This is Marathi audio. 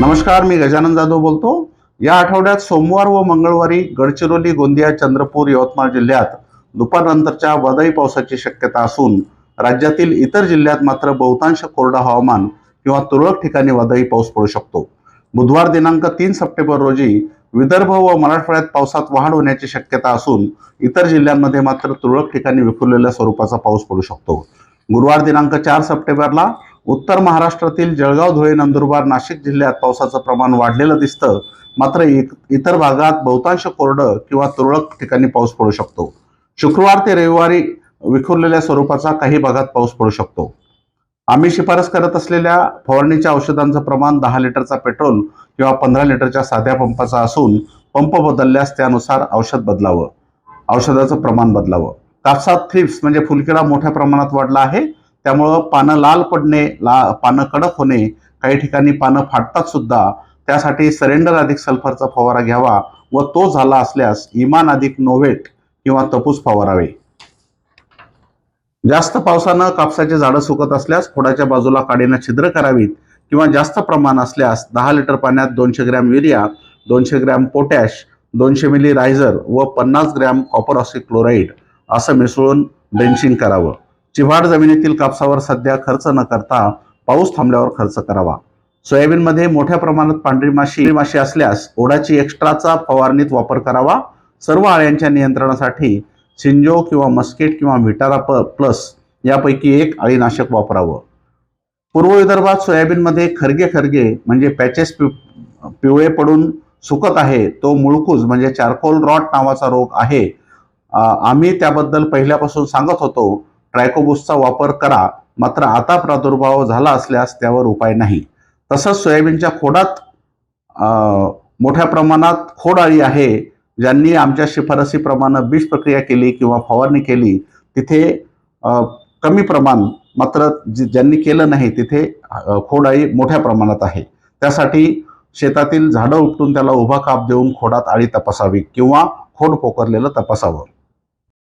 नमस्कार मी गजानन जाधव बोलतो. या आठवड्यात सोमवार व मंगळवारी गडचिरोली गोंदिया चंद्रपूर यवतमाळ जिल्ह्यात दुपारनंतरच्या वादळी पावसाची शक्यता असून राज्यातील इतर जिल्ह्यात मात्र बहुतांश कोरडं हवामान किंवा तुरळक ठिकाणी वादळी पाऊस पडू शकतो. बुधवार दिनांक तीन सप्टेंबर रोजी विदर्भ व मराठवाड्यात पावसात वाढ होण्याची शक्यता असून इतर जिल्ह्यांमध्ये मात्र तुरळक ठिकाणी विखुरलेल्या स्वरूपाचा पाऊस पडू शकतो. गुरुवार दिनांक चार सप्टेंबरला उत्तर महाराष्ट्रातील जळगाव धुळे नंदुरबार नाशिक जिल्ह्यात पावसाचं प्रमाण वाढलेलं दिसतं. मात्र इतर भागात बहुतांश कोरडं किंवा तुरळक ठिकाणी पाऊस पडू शकतो. शुक्रवार ते रविवारी विखुरलेल्या स्वरूपाचा काही भागात पाऊस पडू शकतो. आम्ही शिफारस करत असलेल्या फवारणीच्या औषधांचं प्रमाण दहा लिटरचा पेट्रोल किंवा पंधरा लिटरच्या साध्या पंपाचा असून पंप बदलल्यास त्यानुसार औषध बदलावं. औषधाचं प्रमाण बदलावं. कापसात थ्रिप्स म्हणजे फुलकिडा मोठ्या प्रमाणात वाढला आहे. त्यामुळं पानं लाल पडणे ला पानं कडक होणे काही ठिकाणी पानं फाटतात सुद्धा त्यासाठी सरेंडर अधिक सल्फरचा फवारा घ्यावा व तो झाला असल्यास इमान अधिक नोव्हेट किंवा तपूस फवारावे. जास्त पावसानं कापसाचे झाडं सुकत असल्यास खोडाच्या बाजूला काडीनं छिद्र करावीत किंवा जास्त प्रमाण असल्यास दहा लिटर पाण्यात दोनशे ग्रॅम युरिया दोनशे ग्रॅम पोटॅश दोनशे मिली रायझर व पन्नास ग्रॅम कॉपर ऑक्सिक्लोराईड असं मिसळून ड्रेंचिंग करावं. चिवाड जमिनीतील कापसावर सध्या खर्च न करता पाऊस थांबल्यावर खर्च करावा. सोयाबीनमध्ये मोठ्या प्रमाणात पांढरी माशी माशी असल्यास ओढाची एक्स्ट्राचा फवारणीत वापर करावा. सर्व आळ्यांच्या नियंत्रणासाठी सिंजो किंवा मस्केट किंवा मिटारा प प्लस यापैकी एक अळीनाशक वापरावं. पूर्व विदर्भात सोयाबीनमध्ये खरगे खरगे म्हणजे पॅचेस पि पिवळे पडून सुकत आहे. तो मुळकूज म्हणजे चारकोल रॉट नावाचा रोग आहे. आम्ही त्याबद्दल पहिल्यापासून सांगत होतो. ट्रायकोबुसचा वापर करा मात्र आता प्रादुर्भाव झाला असल्यास त्यावर उपाय नाही. तसंच सोयाबीनच्या खोडात मोठ्या प्रमाणात खोड अळी आहे. ज्यांनी आमच्या शिफारसीप्रमाणे बीज प्रक्रिया केली किंवा फवारणी केली तिथे कमी प्रमाण मात्र ज्यांनी केलं नाही तिथे खोड आळी मोठ्या प्रमाणात आहे. त्यासाठी शेतातील झाडं उपटून त्याला उभा काप देऊन खोडात आळी तपासावी किंवा खोड पोकरलेलं तपासावं.